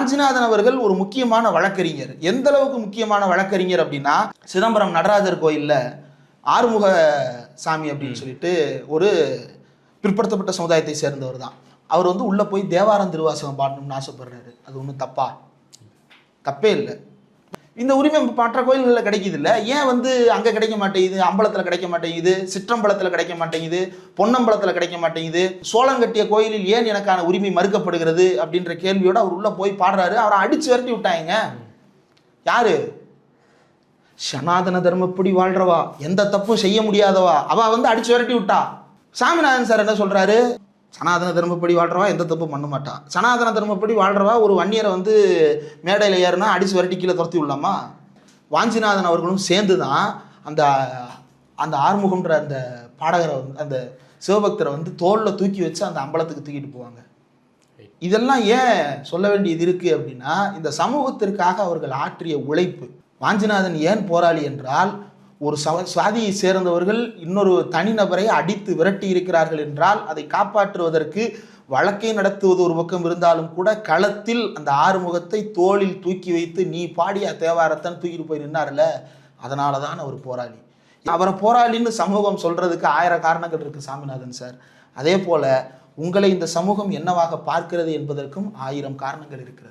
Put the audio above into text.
வாஞ்சிநாதன் அவர்கள் ஒரு முக்கியமான வழக்கறிஞர். எந்த அளவுக்கு முக்கியமான வழக்கறிஞர் அப்படின்னா சிதம்பரம் நடராஜர் கோயில்ல ஆறுமுக சாமி அப்படின்னு சொல்லிட்டு ஒரு பிற்படுத்தப்பட்ட சமுதாயத்தை சேர்ந்தவர் தான். அவர் வந்து உள்ள போய் தேவாரம் திருவாசகம் பாடணும்னு ஆசைப்படுறாரு. அது ஒன்றும் தப்பா? தப்பே இல்லை. இந்த உரிமை மற்ற கோயில்களில் கிடைக்குது இல்லை ஏன் வந்து அங்கே கிடைக்க மாட்டேங்குது? அம்பலத்தில் கிடைக்க மாட்டேங்குது? சிற்றம்பலத்தில் கிடைக்க மாட்டேங்குது? பொன்னம்பலத்தில் கிடைக்க மாட்டேங்குது? சோழன் கட்டிய கோயிலில் ஏன் எனக்கான உரிமை மறுக்கப்படுகிறது? அப்படின்ற கேள்வியோடு அவர் உள்ளே போய் பாடுறாரு. அவரை அடிச்சு விரட்டி விட்டாங்க. யாரு? சனாதன தர்மப்படி வாழ்றவா? எந்த தப்பும் செய்ய முடியாதவா? அவ வந்து அடிச்சு விரட்டி விட்டா. சாமிநாதன் சார் என்ன சொல்றாரு? சனாதன தர்மப்படி வாழ்கிறவா எந்த தப்பும் பண்ண மாட்டா. சனாதன தர்மப்படி வாழ்கிறவா ஒரு வன்னியரை வந்து மேடையில் ஏறுனா அடிச்சு வரட்டி கீழே துரத்தி விடலாமா? வாஞ்சிநாதன் அவர்களும் சேர்ந்து தான் அந்த அந்த ஆறுமுகம்ன்ற அந்த பாடகரை வந்து அந்த சிவபக்தரை வந்து தோளில் தூக்கி வச்சு அந்த அம்பலத்துக்கு தூக்கிட்டு போவாங்க. இதெல்லாம் ஏன் சொல்ல வேண்டியது இருக்குது அப்படின்னா இந்த சமூகத்திற்காக அவர்கள் ஆற்றிய உழைப்பு. வாஞ்சிநாதன் ஏன் போராளி என்றால் ஒரு சவ சாதியை சேர்ந்தவர்கள் இன்னொரு தனிநபரை அடித்து விரட்டி இருக்கிறார்கள் என்றால் அதை காப்பாற்றுவதற்கு வழக்கை நடத்துவது ஒரு பக்கம் இருந்தாலும் கூட களத்தில் அந்த ஆறுமுகத்தை தோளில் தூக்கி வைத்து நீ பாடி தேவாரத்தன் தூக்கிட்டு போய் நின்னார்ல? அதனால தான் அவர் போராளி. அவரை போராளின்னு சமூகம் சொல்றதுக்கு ஆயிரம் காரணங்கள் இருக்கு சாமிநாதன் சார். அதே போல உங்களை இந்த சமூகம் என்னவாக பார்க்கிறது என்பதற்கும் ஆயிரம் காரணங்கள் இருக்கிறது.